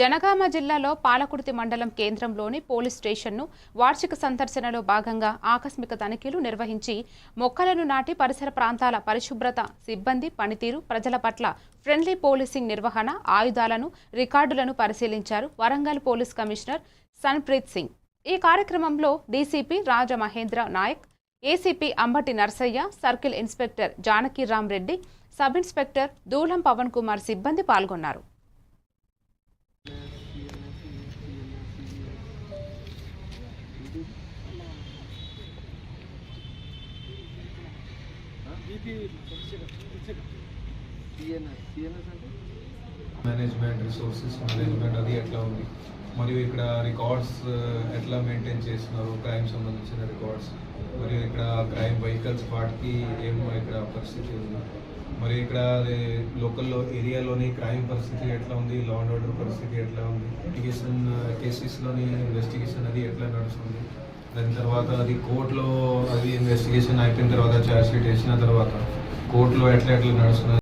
జనగామ జిల్లాలో పాలకుర్తి మండలం కేంద్రంలోని పోలీస్ స్టేషన్ను వార్షిక సందర్శనలో భాగంగా ఆకస్మిక తనిఖీలు నిర్వహించి మొక్కలను నాటి పరిసర ప్రాంతాల పరిశుభ్రత సిబ్బంది పనితీరు ప్రజల పట్ల ఫ్రెండ్లీ పోలీసింగ్ నిర్వహణ ఆయుధాలను రికార్డులను పరిశీలించారు వరంగల్ పోలీస్ కమిషనర్ సన్ప్రీత్ సింగ్. ఈ కార్యక్రమంలో DCP Rajamahendra Nayak ACP Ambati Narsaiah circle inspector Janakiram Reddy sub inspector Dulam Pavan Kumar సిబ్బంది పాల్గొన్నారు. మేనేజ్మెంట్ రిసోర్సెస్ మేనేజ్మెంట్ అది ఎట్లా ఉంది? మరియు ఇక్కడ రికార్డ్స్ ఎట్లా మెయింటైన్ చేస్తున్నారు? క్రైమ్ సంబంధించిన రికార్డ్స్ మరియు ఇక్కడ క్రైమ్ వెహికల్స్ వాటికి ఏం ఇక్కడ పరిస్థితి ఉంది? మరి ఇక్కడ లోకల్లో ఏరియాలోని క్రైమ్ పరిస్థితి ఎట్లా ఉంది? లా అండ్ ఆర్డర్ పరిస్థితి ఎట్లా ఉంది? ఇన్వెస్టిగేషన్ కేసెస్లోని ఇన్వెస్టిగేషన్ అది ఎట్లా నడుస్తుంది? దాని తర్వాత అది కోర్టులో అది ఇన్వెస్టిగేషన్ అయిపోయిన తర్వాత ఛార్జ్ షీట్ వేసిన తర్వాత కోర్టులో ఎట్లా ఎట్లా నడుస్తున్నది